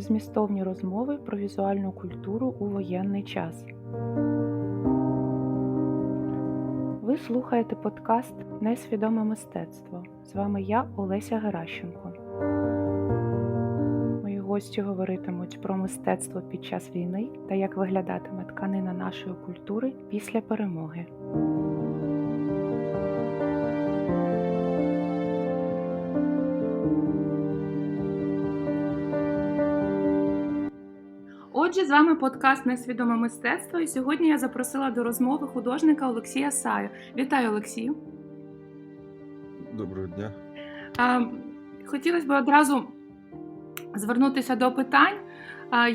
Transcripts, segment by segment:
змістовні розмови про візуальну культуру у воєнний час. Ви слухаєте подкаст Несвідоме мистецтво. З вами я, Олеся Геращенко. Мої гості говоритимуть про мистецтво під час війни та як виглядатиме тканина нашої культури після перемоги. Отже, з вами подкаст Несвідоме мистецтво. І сьогодні я запросила до розмови художника Олексія Саю. Вітаю, Олексію. Доброго дня. Хотілося б одразу звернутися до питань.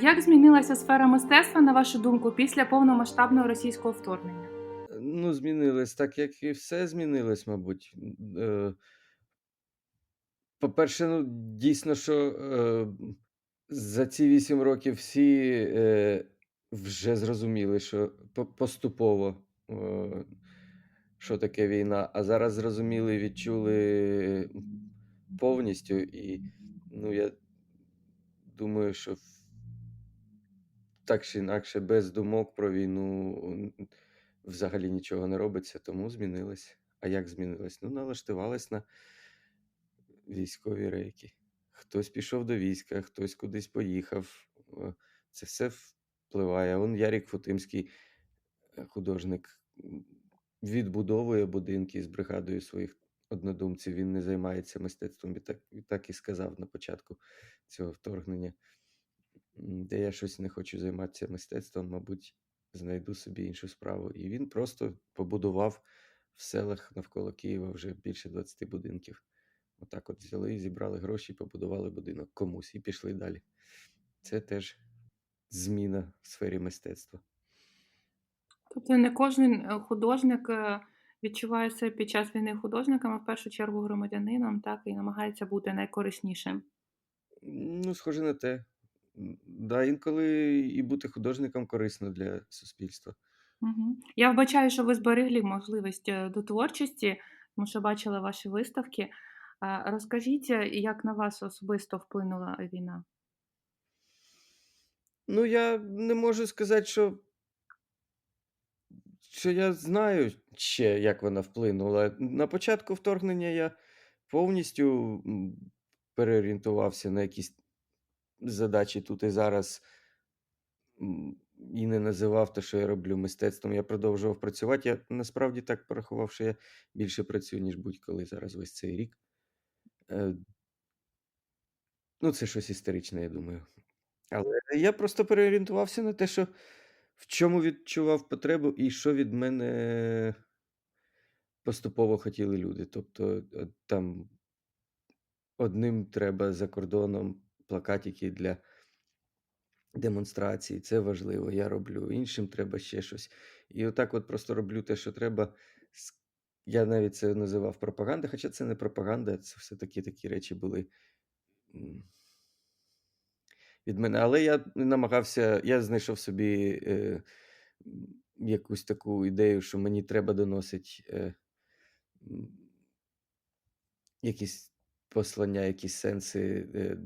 Як змінилася сфера мистецтва, на вашу думку, після повномасштабного російського вторгнення? Ну, змінилось так, як і все змінилось, мабуть. Е, По-перше, ну, дійсно, що е, за ці вісім років всі е, вже зрозуміли, що по- поступово, е, що таке війна, а зараз зрозуміли і відчули повністю. І ну, я думаю, що так чи інакше, без думок про війну взагалі нічого не робиться, тому змінилось. А як змінилось? Ну, налаштувалось на військові рейки. Хтось пішов до війська, хтось кудись поїхав. Е, Це все впливає. Он Ярік Футимський, е, художник, відбудовує будинки з бригадою своїх однодумців. Він не займається мистецтвом, і так, і так і сказав на початку цього вторгнення. Де я щось не хочу займатися мистецтвом, мабуть, знайду собі іншу справу. І він просто побудував в селах навколо Києва вже більше 20 будинків. Отак от взяли, зібрали гроші, побудували будинок комусь і пішли далі. Це теж зміна в сфері мистецтва. Тобто не кожен е, художник е, відчуває себе під час війни художником, а в першу чергу громадянином, так і намагається бути найкориснішим. Ну, схоже на те. Да, інколи і бути художником корисно для суспільства. Угу. Я вбачаю, що ви зберегли можливість е, до творчості, тому що бачила ваші виставки. Розкажіть, як на вас особисто вплинула війна? Ну, я не можу сказати, що, що я знаю ще, як вона вплинула. На початку вторгнення я повністю переорієнтувався на якісь задачі тут і зараз і не називав те, що я роблю мистецтвом. Я продовжував працювати. Я насправді так порахував, що я більше працюю, ніж будь-коли зараз весь цей рік. Е, Ну, це щось історичне, я думаю. Але я просто переорієнтувався на те, що в чому відчував потребу і що від мене поступово хотіли люди. Тобто, е, там одним треба за кордоном плакатики для демонстрації, це важливо, я роблю. Іншим треба ще щось. І отак от просто роблю те, що треба. Я навіть це називав пропаганда, хоча це не пропаганда, це все-таки такі речі були від мене. Але я намагався, я знайшов собі е, якусь таку ідею, що мені треба доносити е, якісь послання, якісь сенси е,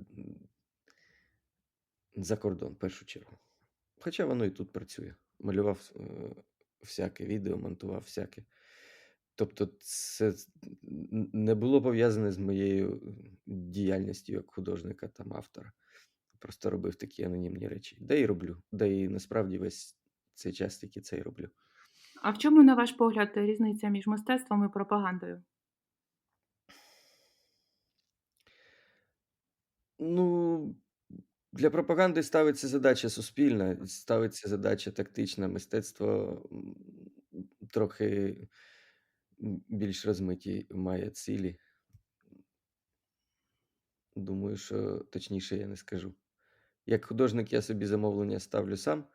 за кордон, в першу чергу. Хоча воно і тут працює. Малював е, всяке відео, монтував всяке. Тобто, це не було пов'язане з моєю діяльністю як художника там автора. Просто робив такі анонімні речі. Де і роблю. Де і насправді весь цей час тільки це і роблю. А в чому, на ваш погляд, різниця між мистецтвом і пропагандою? Ну, для пропаганди ставиться задача суспільна, ставиться задача тактична. Мистецтво трохи більш розмиті має цілі. Думаю, що точніше я не скажу. Як художник я собі замовлення ставлю сам.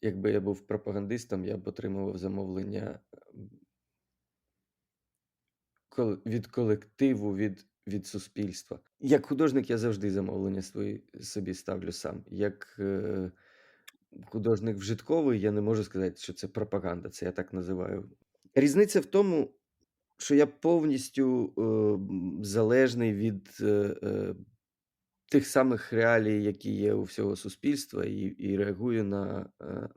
Якби я був пропагандистом, я б отримував замовлення від колективу, від, від суспільства. Як художник я завжди замовлення свої собі ставлю сам. Як е, художник вжитковий, я не можу сказати, що це пропаганда, це я так називаю. Різниця в тому, що я повністю е, залежний від е, е, тих самих реалій, які є у всього суспільства, і і реагую на, е,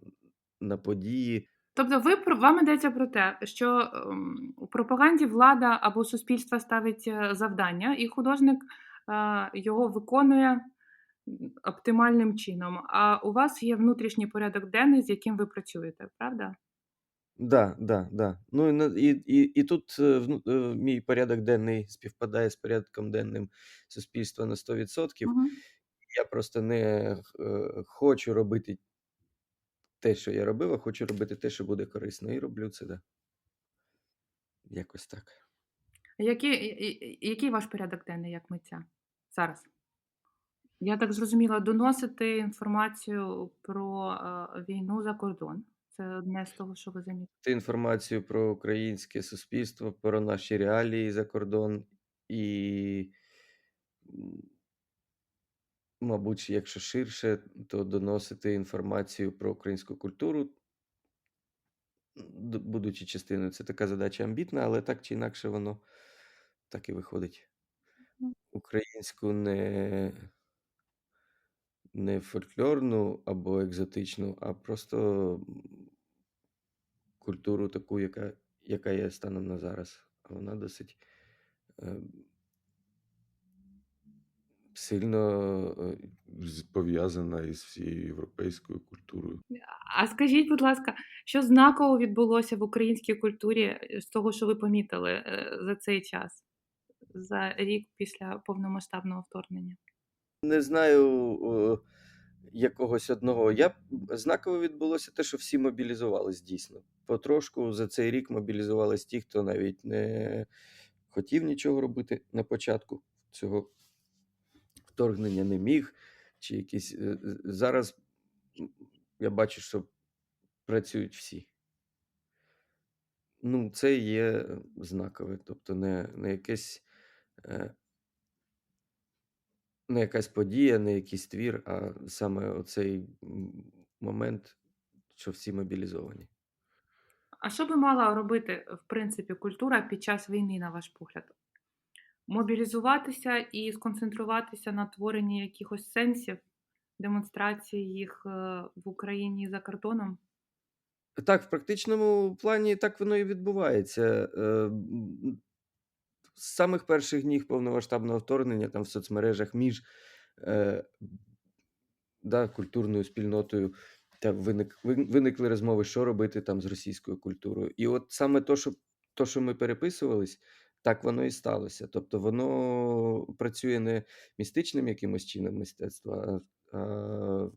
на події. Тобто ви про вам йдеться про те, що, ем, у пропаганді влада або суспільство ставить, е, завдання, і художник, е, його виконує, оптимальним чином. А у вас є внутрішній порядок денний, з яким ви працюєте, правда? Да, да, да. Ну і на і і і тут, е, вну е, мій порядок денний співпадає з порядком денним суспільства на 100 Мгм. Я просто не х е, хочу робити те, що я робив, а хочу робити те, що буде корисно, і роблю це, да. Якось так. Який і і і який ваш порядок денний як митця зараз? Я так зрозуміла, доносити інформацію про, е, війну за кордон. Це одне з того, що ви замі Ти інформацію про українське суспільство, про наші реалії за кордон і м мабуть, якщо ширше, то доносити інформацію про українську культуру д будучи частиною. Це така задача амбітна, але так чи інакше воно так і виходить. Мгм. Українську не не фольклорну або екзотичну, а просто, культуру таку, яка яка є станом на зараз. А вона досить, ем сильно, е пов'язана із всією європейською культурою. А скажіть, будь ласка, що знаково відбулося в українській культурі, е, з того, що ви помітили, е, за цей час, за рік після повномасштабного вторгнення? Не знаю, якогось одного. Я знаково відбулося те, що всі мобілізувались дійсно. Потрошку за цей рік мобілізувались ті, хто навіть не хотів нічого робити на початку цього вторгнення, не міг, чи якісь е е зараз, я бачу, що працюють всі. Ну, це є знакове, тобто не не якесь, е не якась подія, не якийсь твір, а саме оцей момент, що всі мобілізовані. А що би мала робити, в принципі, культура під час війни, на ваш погляд? Мобілізуватися і сконцентруватися на творенні якихось сенсів, демонстрації їх, е, в Україні і за кордоном? Так, в практичному плані так воно і відбувається. З самих перших днів повномасштабного вторгнення там в соцмережах між, е, да, культурною спільнотою та виник виникли розмови, що робити там з російською культурою. І от саме то, що то, що ми переписувались, так воно і сталося. Тобто воно працює не містичним якимось чином мистецтва, а, а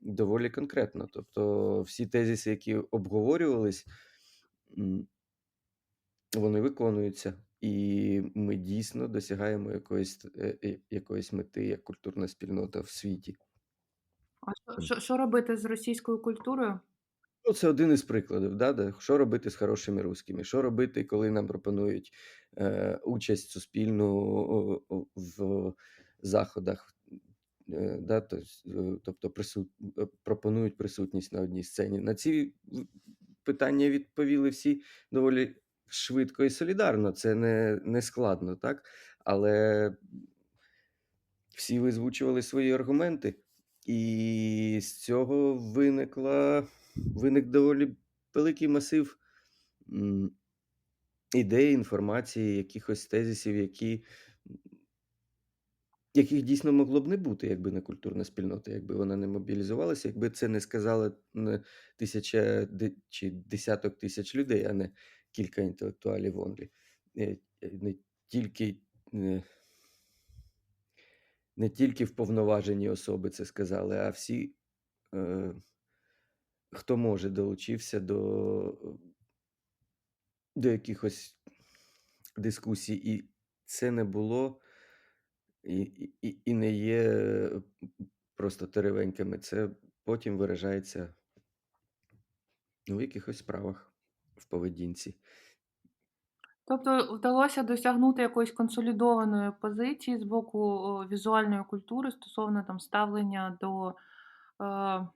доволі конкретно. Тобто всі тезиси, які обговорювались вони виконуються, і ми дійсно досягаємо якоїсь е е якоїсь мети як культурна спільнота в світі. А що що робити з російською культурою? Ну, це один із прикладів, да, що робити з хорошими русскими, що робити, коли нам пропонують, е, участь суспільну в заходах, е, да, тобто присут пропонують присутність на одній сцені. На ці питання відповіли всі доволі швидко і солідарно. Це не не складно, так? Але всі озвучували свої аргументи, і з цього виникла виник доволі великий масив, ідей, інформації, якихось тезисів, які яких дійсно могло б не бути, якби не культурна спільнота, якби вона не мобілізувалася, якби це не сказала не тисяча чи десяток тисяч людей, а не кілька інтелектуалів онлі. Е, е, не тільки не не тільки вповноважені особи це сказали, а всі, е, хто може, долучився до до якихось дискусій. І це не було і і і не є, м просто теревеньками. Це потім виражається у якихось справах, в поведінці. Тобто вдалося досягнути якоїсь консолідованої позиції з боку, о, візуальної культури стосовно там ставлення до, е,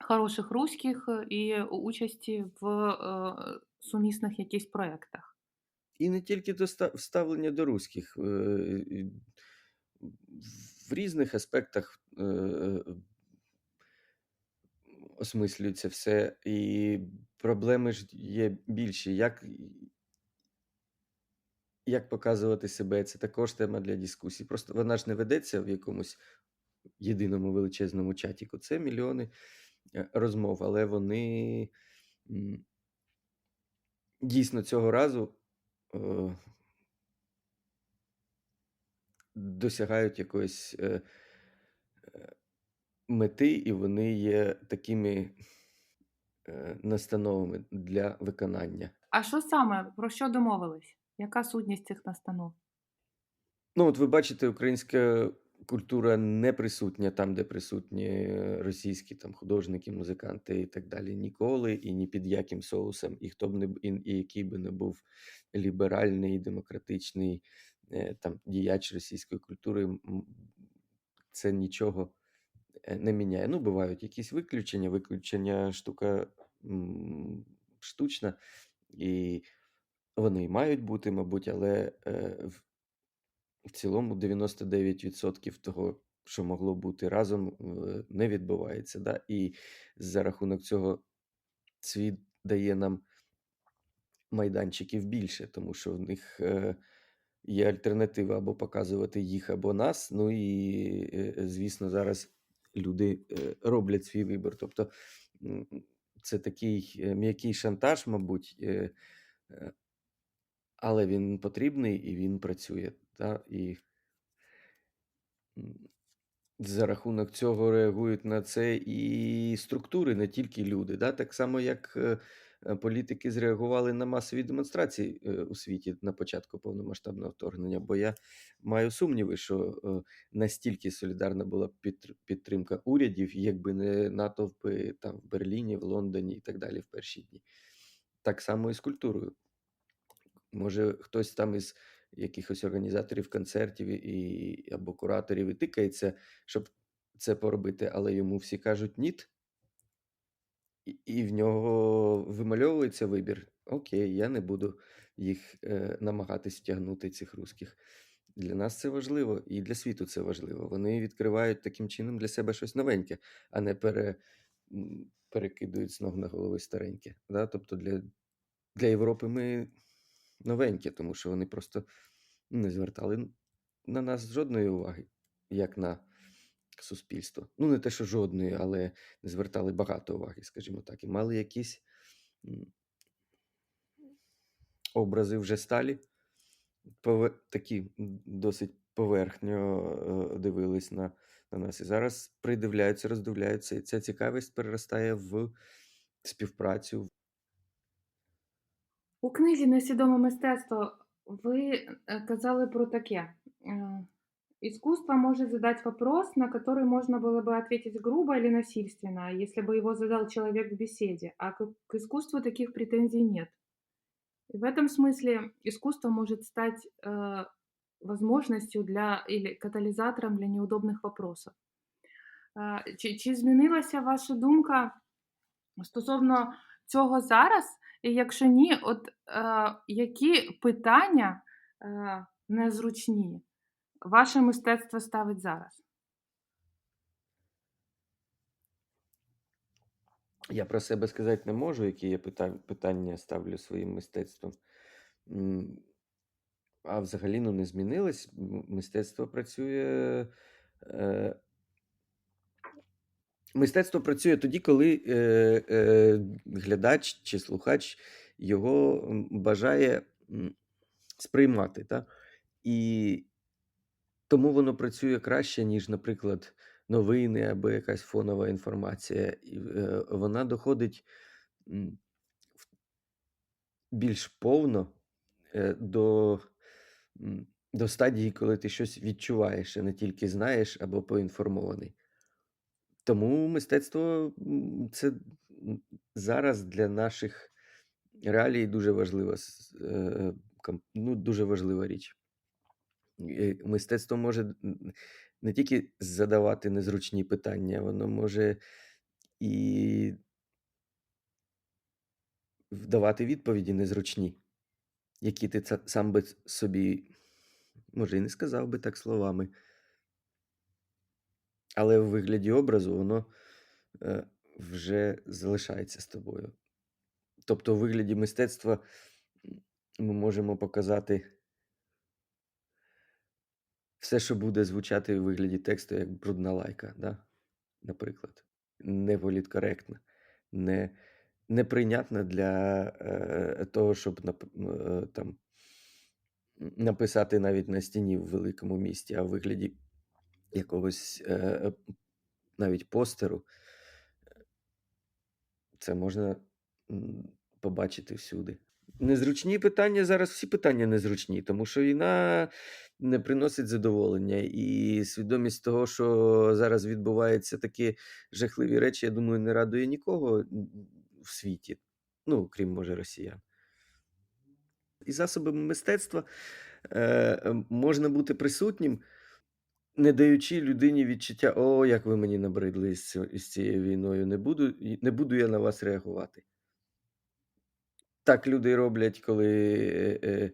хороших русских і участі в, е, сумісних якісь проектах. І не тільки до ставлення до русских. Е, в різних аспектах е, е, осмислюється все, і проблеми ж є більші. Як, як показувати себе? Це також тема для дискусій. Просто вона ж не ведеться в якомусь єдиному величезному чатіку. Це мільйони е, розмов, але вони дійсно цього разу е, досягають якоїсь е, мети, і вони є такими настановами для виконання. А що саме? Про що домовились? Яка сутність цих настанов? Ну, от ви бачите, українська культура не присутня там, де присутні е, російські там художники, музиканти і так далі. Ніколи і ні під яким соусом. І хто б не і, і який би не був ліберальний, демократичний е, там діяч російської культури, це нічого е, не міняє. Ну, бувають якісь виключення. Виключення штука штучна, і вони і мають бути, мабуть, але е, в цілому 99% того, що могло бути разом, е, не відбувається. Да? І за рахунок цього світ дає нам майданчиків більше, тому що в них е, є альтернатива або показувати їх, або нас. Ну і, звісно, зараз люди е, роблять свій вибір. Тобто це такий е, м'який шантаж, мабуть, е, але він потрібний і він працює. Та? І за рахунок цього реагують на це і структури, не тільки люди. Та? Так само, як політики зреагували на масові демонстрації е, у світі на початку повномасштабного вторгнення. Бо я маю сумніви, що е, настільки солідарна була підтр- підтримка урядів, якби не натовпи там в Берліні, в Лондоні і так далі в перші дні. Так само і з культурою. Може, хтось там із якихось організаторів концертів і, або кураторів і тикається, щоб це поробити, але йому всі кажуть ніт, і, в нього вимальовується вибір. Окей, я не буду їх е, намагатись втягнути, цих русських. Для нас це важливо, і для світу це важливо. Вони відкривають таким чином для себе щось новеньке, а не пере, перекидують з ног на голови стареньке. Да? Тобто для, для Європи ми новенькі, тому що вони просто не звертали на нас жодної уваги, як на суспільство. Ну, не те, що жодної, але не звертали багато уваги, скажімо так, і мали якісь образи вже сталі, такі досить поверхньо е, дивились на, на нас. І зараз придивляються, роздивляються, і ця цікавість переростає в співпрацю, У книзі Несвідоме мистецтво ви е, казали про таке. е, Искусство может задать вопрос, на который можно было бы ответить грубо или насильственно, если бы его задал человек в беседе, а к, к искусству таких претензий нет. И в этом смысле искусство может стать э, возможностью для или каталізатором для неудобних вопросов. Е, Чи, чи змінилася ваша думка стосовно цього зараз? І якщо ні, от е, які питання е, незручні Ваше мистецтво ставить зараз? Я про себе сказати не можу, які я питання ставлю своїм мистецтвом. А взагалі ну, не змінилось. Мистецтво працює. Е, мистецтво працює тоді, коли е, е, глядач чи слухач його бажає сприймати. Та? І тому воно працює краще, ніж, наприклад, новини або якась фонова інформація. І, е, вона доходить більш повно е, до, до стадії, коли ти щось відчуваєш, а не тільки знаєш або поінформований. Тому мистецтво це зараз для наших реалій дуже важлива, е, ком- ну, дуже важлива річ. Е, Мистецтво може не тільки задавати незручні питання, воно може і давати відповіді незручні, які ти сам би собі, може, і не сказав би так словами. Але у вигляді образу воно, е, вже залишається з тобою. Тобто у вигляді мистецтва, ми можемо показати все, що буде звучати у вигляді тексту як брудна лайка, да, наприклад. Неполіткоректна, не неприйнятна для, е, того, щоб нап е, там написати навіть на стіні в великому місті, а у вигляді якогось, е, е, навіть постеру. Це можна, побачити всюди. Незручні питання зараз всі питання незручні, тому що війна не приносить задоволення. І свідомість того, що зараз відбуваються такі жахливі речі, я думаю, не радує нікого, в світі, ну, крім, може, росіян. І засобами мистецтва, е, е, можна бути присутнім, не даючи людині відчуття: "О, як ви мені набридли із цією війною, не буду не буду я на вас реагувати". Так люди роблять, коли, е, е,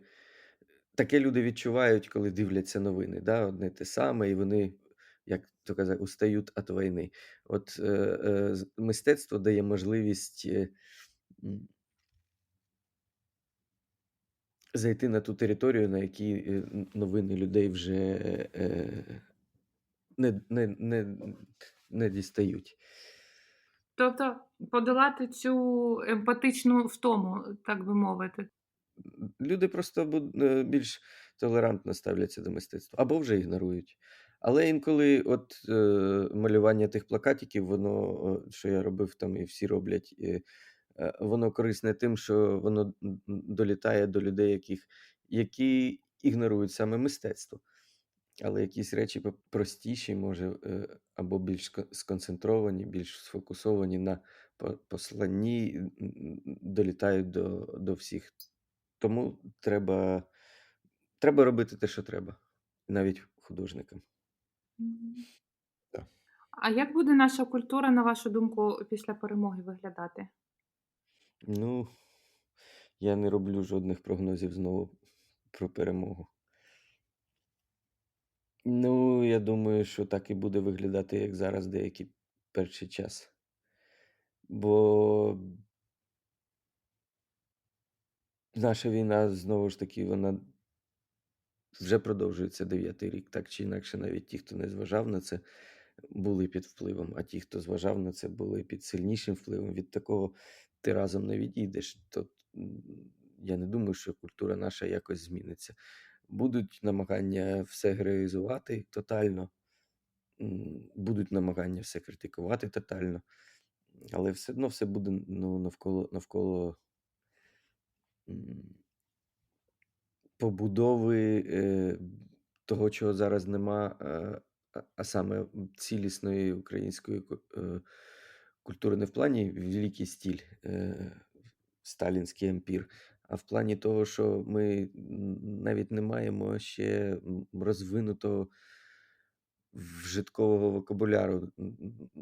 таке люди відчувають, коли дивляться новини, да, одне те саме, і вони, як то казать, устають від війни. От, е, е, мистецтво дає можливість, е, зайти на ту територію, на якій, е, новини людей вже, е, не не не не дістають. Тобто подолати цю емпатичну втому, так би мовити. Люди просто е, більш толерантно ставляться до мистецтва або вже ігнорують. Але інколи от, е, малювання тих плакатиків, воно, що я робив там і всі роблять, е, воно корисне тим, що воно долітає до людей, яких які ігнорують саме мистецтво. Але якісь речі простіші, може, е, або більш сконцентровані, більш сфокусовані на посланні, долітають до до всіх. Тому треба треба робити те, що треба, навіть художникам. Да. А як буде наша культура, на вашу думку, після перемоги виглядати? Ну, я не роблю жодних прогнозів знову про перемогу. Ну, я думаю, що так і буде виглядати, як зараз деякий перший час. Бо наша війна, знову ж таки, вона вже продовжується 9-й рік. Так чи інакше, навіть ті, хто не зважав на це, були під впливом, а ті, хто зважав на це, були під сильнішим впливом. Від такого ти разом не відійдеш. То, я не думаю, що культура наша якось зміниться. Будуть намагання все героїзувати тотально, будуть намагання все критикувати тотально, але все одно все буде, ну, навколо навколо побудови, е, того, чого зараз нема, е, а саме, цілісної української е, культури не в плані великий стиль, е, сталінський ампір, а в плані того, що ми навіть не маємо ще, розвинутого вжиткового вокабуляру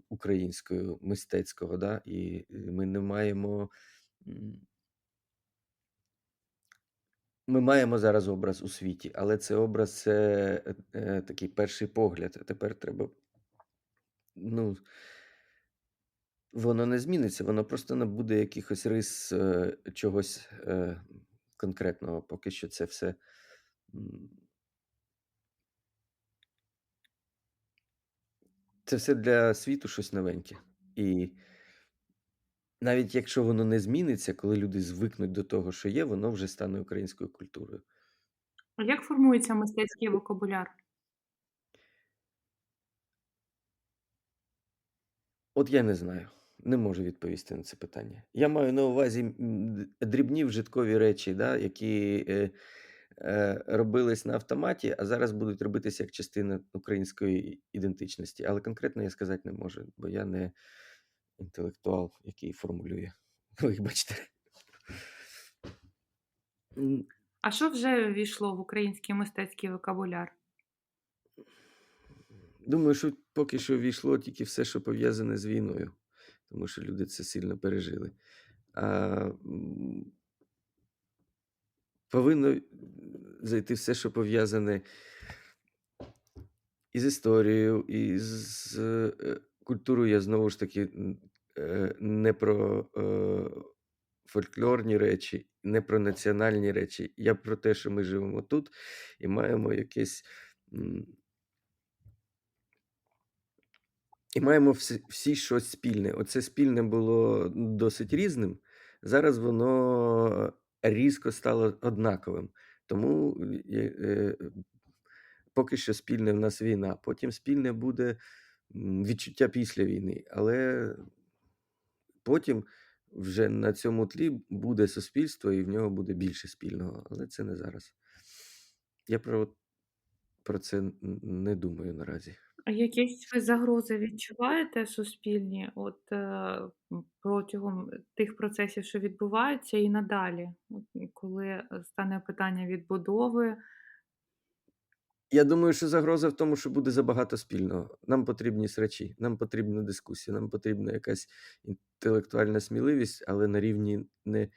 українською мистецького, да, і ми не маємо, Ми маємо зараз образ у світі, але це образ це, е, такий перший погляд. Тепер треба ну воно не зміниться, воно просто набуде якихось рис, е, чогось, е, конкретного. Поки що це все, Це все для світу щось новеньке. І навіть якщо воно не зміниться, коли люди звикнуть до того, що є, воно вже стане українською культурою. А як формується мистецький вокабуляр? От я не знаю, не можу відповісти на це питання. Я маю на увазі, дрібні вжиткові речі, да, які, е, е, робились на автоматі, а зараз будуть робитися як частина української ідентичності. Але конкретно я сказати не можу, бо я не інтелектуал, який формулює. Вибачте. М. А що вже ввійшло в український мистецький вокабуляр? Думаю, що поки що ввійшло тільки все, що пов'язане з війною, тому що люди це сильно пережили. А, повинно зайти все, що пов'язане і з історією, і з е, культурою. Я знову ж таки е, не про е, фольклорні речі, не про національні речі. Я про те, що ми живемо тут і маємо якесь. м, І маємо всі, всі щось спільне. Оце спільне було досить різним. Зараз воно різко стало однаковим. Тому е, е, поки що спільне в нас війна. Потім спільне буде відчуття після війни. Але потім вже на цьому тлі буде суспільство, і в нього буде більше спільного. Але це не зараз. Я про, про це не думаю наразі. А якісь ви загрози відчуваєте суспільні от, е, протягом тих процесів, що відбуваються, і надалі, коли стане питання відбудови? Я думаю, що загроза в тому, що буде забагато спільного. Нам потрібні срачі, нам потрібна дискусія, нам потрібна якась інтелектуальна сміливість, але на рівні не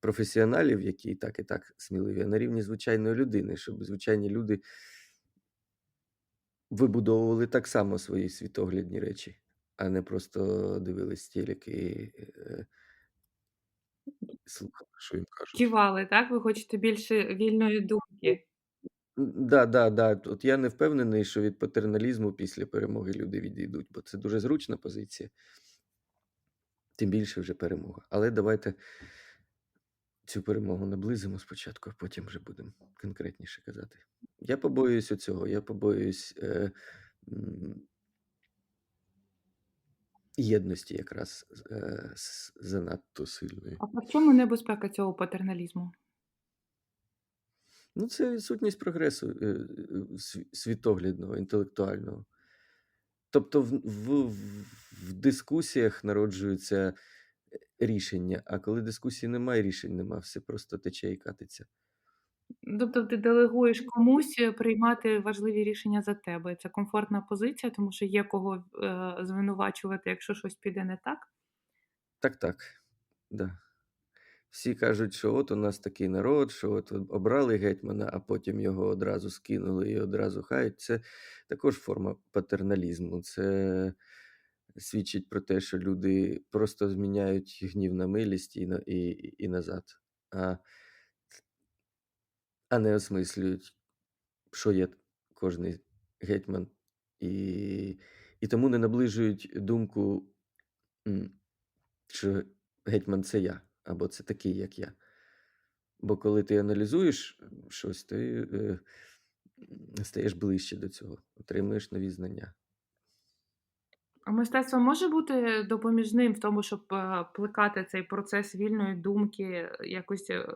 професіоналів, які і так і так сміливі, а на рівні звичайної людини, щоб звичайні люди вибудовували так само свої світоглядні речі, а не просто дивились телек і е, слухали. Що їм кажуть. Кивали, так? Ви хочете більше вільної думки. Да, да, да. От я не впевнений, що від патерналізму після перемоги люди відійдуть, бо це дуже зручна позиція. Тим більше вже перемога. Але давайте цю перемогу наблизимо спочатку, а потім вже будемо конкретніше казати. Я побоююсь оцього. Я побоююсь е, єдності якраз е, занадто сильної. А в чому небезпека цього патерналізму? Ну, це відсутність прогресу е, е, світоглядного, інтелектуального. Тобто в, в, в дискусіях народжуються рішення, а коли дискусії немає, рішень нема, все просто тече і катиться. Тобто ти делегуєш комусь е, приймати важливі рішення за тебе. Це комфортна позиція, тому що є кого е, звинувачувати, якщо щось піде не так. Так, так. Да. Всі кажуть, що от у нас такий народ, що от обрали гетьмана, а потім його одразу скинули і одразу хають. Це також форма патерналізму. Це свідчить про те, що люди просто зміняють гнів на милість і, і, і назад, а, а не осмислюють, що є кожний гетьман, і, і тому не наближують думку, що гетьман це я, або це такий, як я. Бо коли ти аналізуєш щось, ти е, стаєш ближче до цього, отримуєш нові знання. А мистецтво може бути допоміжним в тому, щоб е, плекати цей процес вільної думки, якось е,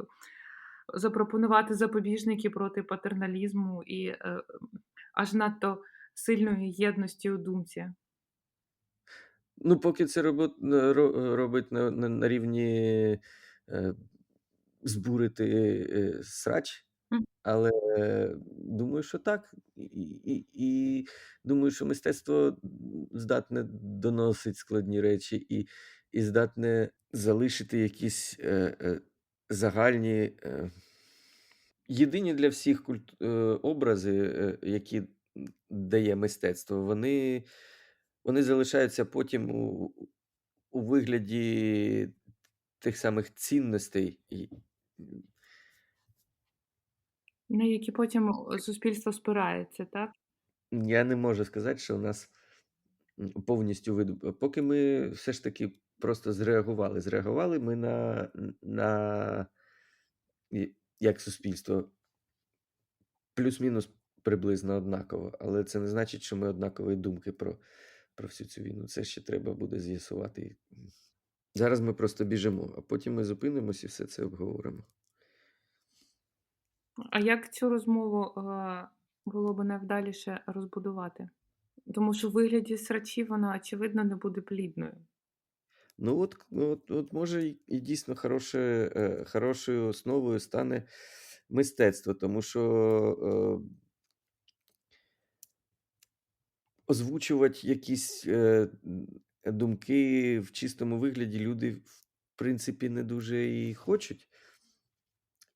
запропонувати запобіжники проти патерналізму і е, аж надто сильної єдності у думці. Ну, поки це робить на, на, на рівні е, збурити е, срач, Але е, думаю, що так. І, і, і думаю, що мистецтво здатне доносить складні речі і, і здатне залишити якісь е, е, загальні. Е, єдині для всіх культ... е, образи, е, які дає мистецтво, вони, вони залишаються потім у, у вигляді тих самих цінностей. На які потім суспільство спирається, так? Я не можу сказати, що у нас повністю виду. Поки ми все ж таки просто зреагували. Зреагували ми на, на як суспільство плюс-мінус приблизно однаково, але це не значить, що ми однакової думки про, про всю цю війну. Це ще треба буде з'ясувати. Зараз ми просто біжимо, а потім ми зупинимося і все це обговоримо. А як цю розмову е, було б найвдаліше розбудувати? Тому що в вигляді срачів вона, очевидно, не буде плідною. Ну, от, от, от може, і і дійсно хороше, е, хорошою основою стане мистецтво, тому що е, озвучувати якісь е, думки в чистому вигляді люди, в принципі, не дуже і хочуть.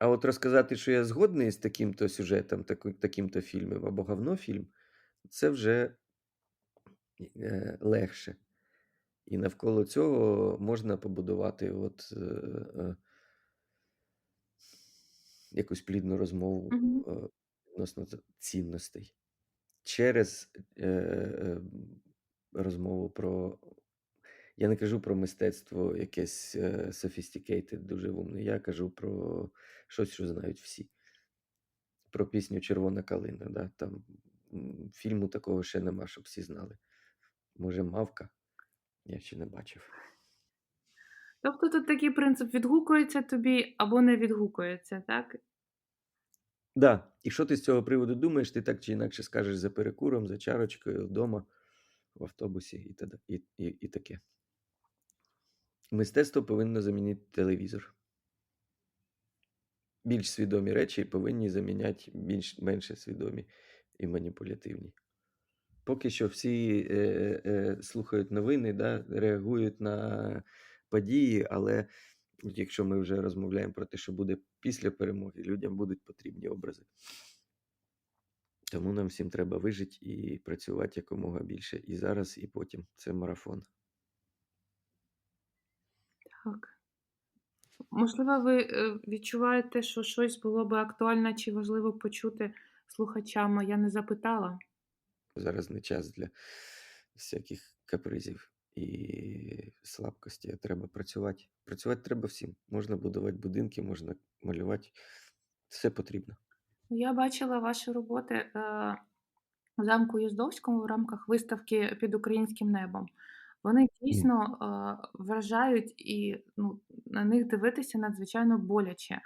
А от розказати, що я згодний з таким-то сюжетом, таким-то фільмом або говно фільм, це вже е, легше. І навколо цього можна побудувати от, е, е, якусь плідну розмову е, відносно цінностей через е, е, розмову про. Я не кажу про мистецтво якесь е, sophisticated, дуже умне. Я кажу про щось, що знають всі. Про пісню Червона калина. Да? Там фільму такого ще нема, щоб всі знали. Може, мавка? Я ще не бачив. Тобто тут такий принцип відгукується тобі або не відгукується, так? Да. І що ти з цього приводу думаєш, ти так чи інакше скажеш за перекуром, за чарочкою, вдома, в автобусі і, і, і, і таке. Мистецтво повинно замінити телевізор. Більш свідомі речі повинні заміняти більш менше свідомі і маніпулятивні. Поки що всі е, е, слухають новини, да, реагують на події, але якщо ми вже розмовляємо про те, що буде після перемоги, людям будуть потрібні образи. Тому нам всім треба вижити і працювати якомога більше. І зараз, і потім. Це марафон. Так. Можливо, ви е, відчуваєте, що щось було би актуально чи важливо почути слухачам, я не запитала. Зараз не час для всяких капризів і слабкості. а Треба працювати. Працювати треба всім. Можна будувати будинки, можна малювати. Все потрібно. Я бачила ваші роботи е, в замку Юздовському в рамках виставки під українським небом. Вони дійсно е, вражають і ну, на них дивитися надзвичайно боляче.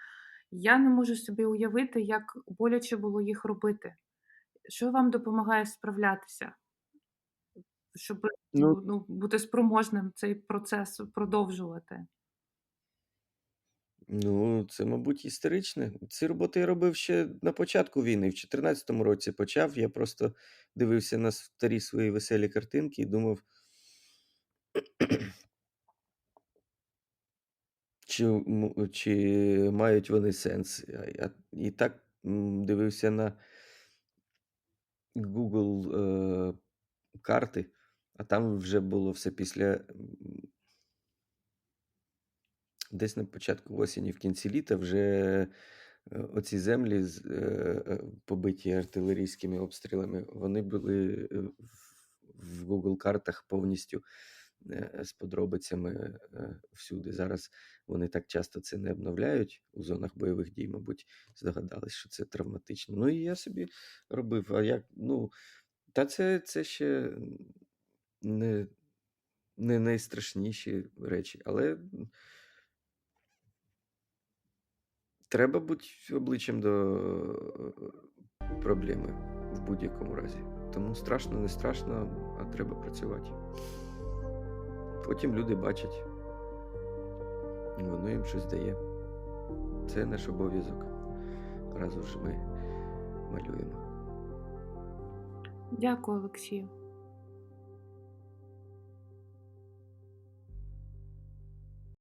Я не можу собі уявити, як боляче було їх робити. Що вам допомагає справлятися, щоб Ну, ну, ну, бути спроможним цей процес продовжувати? Ну, це, мабуть, історичне. Ці роботи я робив ще на початку війни. В 2014 році почав. Я просто дивився на старі свої веселі картинки і думав, чи, м- чи мають вони сенс. А- І так дивився на Google е, карти, а там вже було все після. Десь на початку осені, в кінці літа вже е, оці землі, е, е, побиті артилерійськими обстрілами, вони були е, в- Google картах повністю е, з подробицями е, всюди. Зараз вони так часто це не обновляють у зонах бойових дій, мабуть, здогадались, що це травматично. Ну і я собі робив. А як, ну, та це, це ще не, не найстрашніші речі, але. Треба бути обличчям до е, проблеми в будь-якому разі. Тому страшно, не страшно, а треба працювати. Потім люди бачать, воно їм щось дає. Це наш обов'язок. Раз уж ми малюємо. Дякую, Олексію.